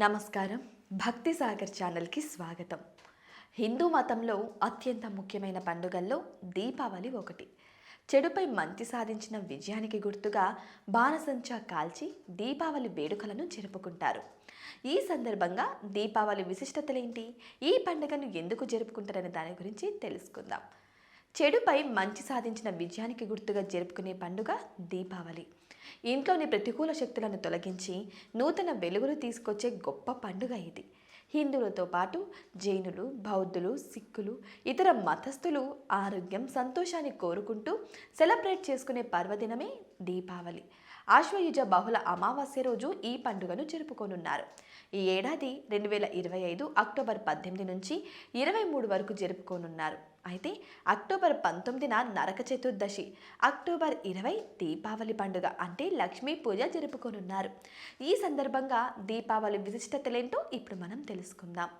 నమస్కారం. భక్తి సాగర్ ఛానల్కి స్వాగతం. హిందూ మతంలో అత్యంత ముఖ్యమైన పండుగల్లో దీపావళి ఒకటి. చెడుపై మంచి సాధించిన విజయానికి గుర్తుగా బాణసంచా కాల్చి దీపావళి వేడుకలను జరుపుకుంటారు. ఈ సందర్భంగా దీపావళి విశిష్టతలేంటి? ఈ పండుగను ఎందుకు జరుపుకుంటారనే దాని గురించి తెలుసుకుందాం. చెడుపై మంచి సాధించిన విజయానికి గుర్తుగా జరుపుకునే పండుగ దీపావళి. ఇంట్లోని ప్రతికూల శక్తులను తొలగించి నూతన వెలుగులు తీసుకొచ్చే గొప్ప పండుగ ఇది. హిందువులతో పాటు జైనులు బౌద్ధులు సిక్కులు ఇతర మతస్థులు ఆరోగ్యం సంతోషాన్ని కోరుకుంటూ సెలబ్రేట్ చేసుకునే పర్వదినమే దీపావళి. ఆశ్వయుజ బహుళ అమావాస్య రోజు ఈ పండుగను జరుపుకోనున్నారు. ఈ ఏడాది రెండు వేల ఇరవై ఐదు అక్టోబర్ పద్దెనిమిది నుంచి ఇరవై మూడు వరకు జరుపుకోనున్నారు. అయితే అక్టోబర్ పంతొమ్మిదిన నరక చతుర్దశి అక్టోబర్ ఇరవై దీపావళి పండుగ అంటే లక్ష్మీ పూజ జరుపుకోనున్నారు. ఈ సందర్భంగా దీపావళి విశిష్టతలేంటో ఇప్పుడు మనం తెలుసుకుందాం.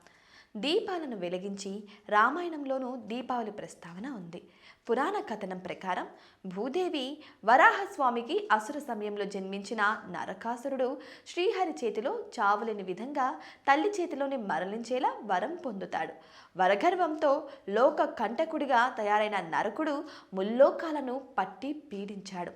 దీపాలను వెలిగించి రామాయణంలోనూ దీపావళి ప్రస్తావన ఉంది. పురాణ కథనం ప్రకారం భూదేవి వరాహస్వామికి అసుర సమయంలో జన్మించిన నరకాసురుడు శ్రీహరి చేతిలో చావులేని విధంగా తల్లి చేతిలోనే మరలించేలా వరం పొందుతాడు. వరగర్వంతో లోక కంటకుడిగా తయారైన నరకుడు ముల్లోకాలను పట్టి పీడించాడు.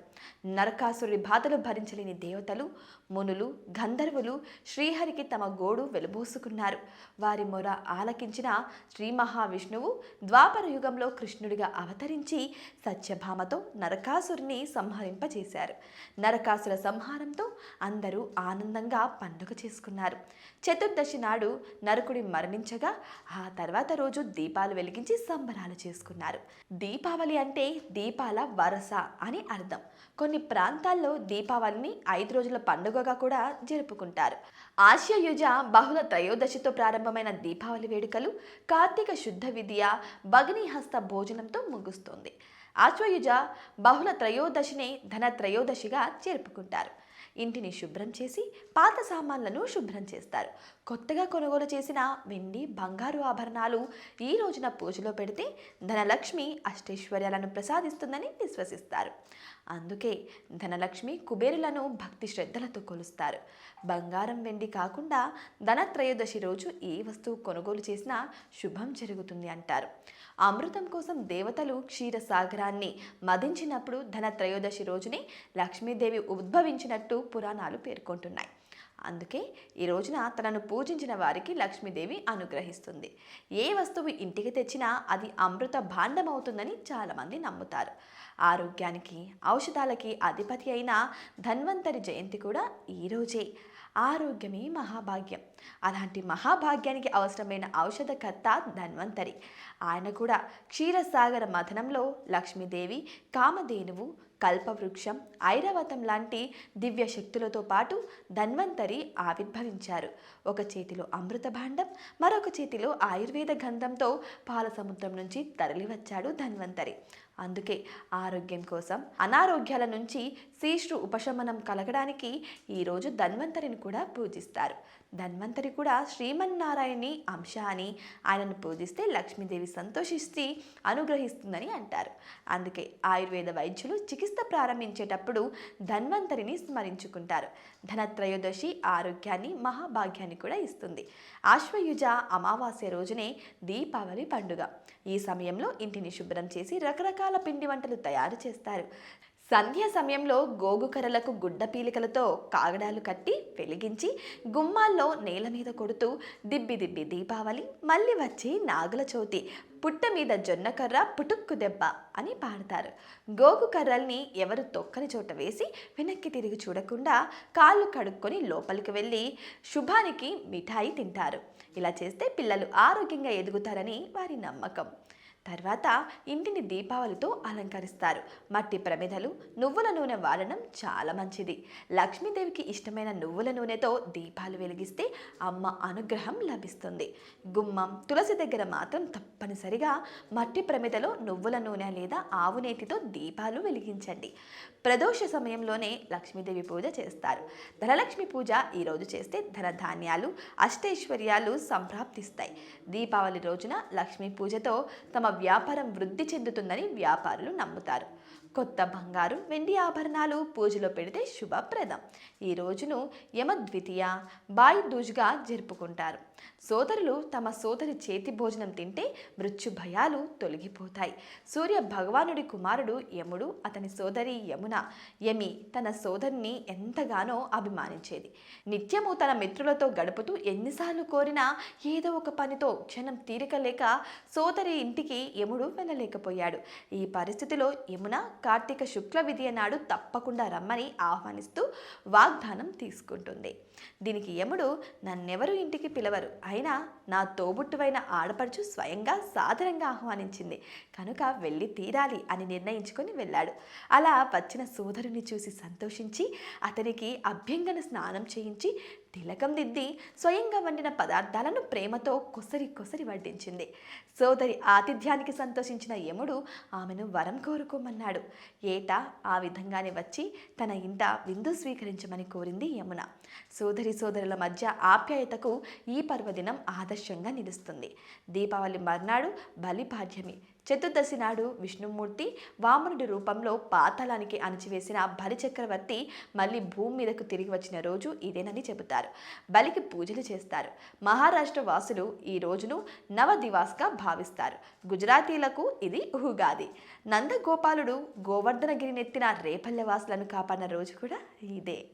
నరకాసురి బాధలు భరించలేని దేవతలు మునులు గంధర్వులు శ్రీహరికి తమ గోడు వెలబోసుకున్నారు. వారి మొర ఆలకించిన శ్రీ మహావిష్ణువు ద్వాపర యుగంలో కృష్ణుడిగా అవతరించి సత్యభామతో నరకాసురుని సంహరింపజేశారు. నరకాసుర సంహారంతో అందరూ ఆనందంగా పండుగ చేసుకున్నారు. చతుర్దశి నాడు నరకుడి మరణించగా ఆ తర్వాత రోజు దీపాలు వెలిగించి సంబరాలు చేసుకున్నారు. దీపావళి అంటే దీపాల వరస అని అర్థం. కొన్ని ప్రాంతాల్లో దీపావళిని ఐదు రోజుల పండుగగా కూడా జరుపుకుంటారు. ఆశ్యయుజ బహుళ త్రయోదశితో ప్రారంభమైన దీపావళి వేడుకలు కార్తీక శుద్ధ విద్య భగినీహస్త భోజనంతో ముగుస్తుంది. ఆశ్వయుజ బహుళ త్రయోదశిని ధన త్రయోదశిగా జరుపుకుంటారు. ఇంటిని శుభ్రం చేసి పాత సామాన్లను శుభ్రం చేస్తారు. కొత్తగా కొనుగోలు చేసిన వెండి బంగారు ఆభరణాలు ఈ రోజున పూజలో పెడితే ధనలక్ష్మి అష్టైశ్వర్యాలను ప్రసాదిస్తుందని విశ్వసిస్తారు. అందుకే ధనలక్ష్మి కుబేరులను భక్తి శ్రద్ధలతో కొలుస్తారు. బంగారం వెండి కాకుండా ధనత్రయోదశి రోజు ఏ వస్తువు కొనుగోలు చేసినా శుభం జరుగుతుంది అంటారు. అమృతం కోసం దేవతలు క్షీరసాగరాన్ని మదించినప్పుడు ధనత్రయోదశి రోజునే లక్ష్మీదేవి ఉద్భవించినట్టు పురాణాలు పేర్కొంటున్నాయి. అందుకే ఈ రోజున తనను పూజించిన వారికి లక్ష్మీదేవి అనుగ్రహిస్తుంది. ఏ వస్తువు ఇంటికి తెచ్చినా అది అమృత భాండమవుతుందని చాలామంది నమ్ముతారు. ఆరోగ్యానికి ఔషధాలకి అధిపతి అయిన ధన్వంతరి జయంతి కూడా ఈరోజే ఆరోగ్యమే మహాభాగ్యం. అలాంటి మహాభాగ్యానికి అవసరమైన ఔషధకర్త ధన్వంతరి. ఆయన కూడా క్షీరసాగర మథనంలో లక్ష్మీదేవి కామధేనువు కల్పవృక్షం ఐరావతం లాంటి దివ్య శక్తులతో పాటు ధన్వంతరి ఆవిర్భవించారు. ఒక చేతిలో అమృత భాండం మరొక చేతిలో ఆయుర్వేద గంధంతో పాల సముద్రం నుంచి తరలివచ్చాడు ధన్వంతరి. అందుకే ఆరోగ్యం కోసం అనారోగ్యాల నుంచి శీశ్రు ఉపశమనం కలగడానికి ఈరోజు ధన్వంతరిని కూడా పూజిస్తారు. ధన్వంతరి కూడా శ్రీమన్నారాయణి అంశ అని ఆయనను పూజిస్తే లక్ష్మీదేవి సంతోషిస్తే అనుగ్రహిస్తుందని అంటారు. అందుకే ఆయుర్వేద వైద్యులు చికిత్స ప్రారంభించేటప్పుడు ధన్వంతరిని స్మరించుకుంటారు. ధనత్రయోదశి ఆరోగ్యాన్ని మహాభాగ్యాన్ని కూడా ఇస్తుంది. ఆశ్వయుజ అమావాస్య రోజునే దీపావళి పండుగ. ఈ సమయంలో ఇంటిని శుభ్రం చేసి రకరకాల పిండి వంటలు తయారు చేస్తారు. సంధ్య సమయంలో గోగుకర్రలకు గుడ్డ పీలికలతో కాగడాలు కట్టి వెలిగించి గుమ్మాల్లో నేల మీద కొడుతూ దిబ్బి దిబ్బి దీపావళి మళ్ళీ వచ్చి నాగుల చవితి పుట్ట మీద జొన్నకర్ర పుటుక్కు దెబ్బ అని పాడతారు. గోగు కర్రల్ని ఎవరు తొక్కని చోట వేసి వెనక్కి తిరిగి చూడకుండా కాళ్ళు కడుక్కొని లోపలికి వెళ్ళి శుభానికి మిఠాయి తింటారు. ఇలా చేస్తే పిల్లలు ఆరోగ్యంగా ఎదుగుతారని వారి నమ్మకం. తర్వాత ఇంటిని దీపావళితో అలంకరిస్తారు. మట్టి ప్రమిదలు నువ్వుల నూనె వాడడం చాలా మంచిది. లక్ష్మీదేవికి ఇష్టమైన నువ్వుల నూనెతో దీపాలు వెలిగిస్తే అమ్మ అనుగ్రహం లభిస్తుంది. గుమ్మం తులసి దగ్గర మాత్రం తప్పనిసరిగా మట్టి ప్రమిదలో నువ్వుల నూనె లేదా ఆవు నేతితో దీపాలు వెలిగించండి. ప్రదోష సమయంలోనే లక్ష్మీదేవి పూజ చేస్తారు. ధనలక్ష్మి పూజ ఈరోజు చేస్తే ధనధాన్యాలు అష్టైశ్వర్యాలు సంప్రాప్తిస్తాయి. దీపావళి రోజున లక్ష్మీ పూజతో తమ వ్యాపారం వృద్ధి చెందుతుందని వ్యాపారులు నమ్ముతారు. కొత్త బంగారు వెండి ఆభరణాలు పూజలో పెడితే శుభప్రదం. ఈ రోజును యమద్వితీయ బాయి దూజ్గా జరుపుకుంటారు. సోదరులు తమ సోదరి చేతి భోజనం తింటే మృత్యు భయాలు తొలగిపోతాయి. సూర్య భగవానుడి కుమారుడు యముడు అతని సోదరి యమున. యమి తన సోదరిని ఎంతగానో అభిమానించేది. నిత్యము తన మిత్రులతో గడుపుతూ ఎన్నిసార్లు కోరినా ఏదో ఒక పనితో క్షణం తీరిక లేక సోదరి ఇంటికి యముడు వెళ్ళలేకపోయాడు. ఈ పరిస్థితిలో యమున కార్తీక శుక్ల విధియ నాడు తప్పకుండా రమ్మని ఆహ్వానిస్తూ వాగ్దానం తీసుకుంటుంది. దీనికి యముడు నన్నెవరు ఇంటికి పిలవరు. అయినా నా తోబుట్టువైన ఆడపడుచు స్వయంగా సాధారణంగా ఆహ్వానించింది. కనుక వెళ్ళి తీరాలి అని నిర్ణయించుకొని వెళ్ళాడు. అలా వచ్చిన సోదరుని చూసి సంతోషించి అతనికి అభ్యంగన స్నానం చేయించి తిలకం దిద్ది స్వయంగా వండిన పదార్థాలను ప్రేమతో కొసరి కొసరి వడ్డించింది. సోదరి ఆతిథ్యానికి సంతోషించిన యముడు ఆమెను వరం కోరుకోమన్నాడు. ఏటా? ఆ విధంగానే వచ్చి తన ఇంట విందు స్వీకరించమని కోరింది యమున. సోదరి సోదరుల మధ్య ఆప్యాయతకు ఈ పర్వదినం ఆదర్శంగా నిలుస్తుంది. దీపావళి మర్నాడు బలిపాడ్యమి. చతుర్దశి నాడు విష్ణుమూర్తి వామనుడి రూపంలో పాతాళానికి అణచివేసిన బలి చక్రవర్తి మళ్ళీ భూమి మీదకు తిరిగి వచ్చిన రోజు ఇదేనని చెబుతారు. బలికి పూజలు చేస్తారు. మహారాష్ట్ర వాసులు ఈ రోజును నవదివాస్గా భావిస్తారు. గుజరాతీలకు ఇది ఉగాది. నందగోపాలుడు గోవర్ధనగిరినెత్తిన రేపల్లె వాసులను కాపాడిన రోజు కూడా ఇదే.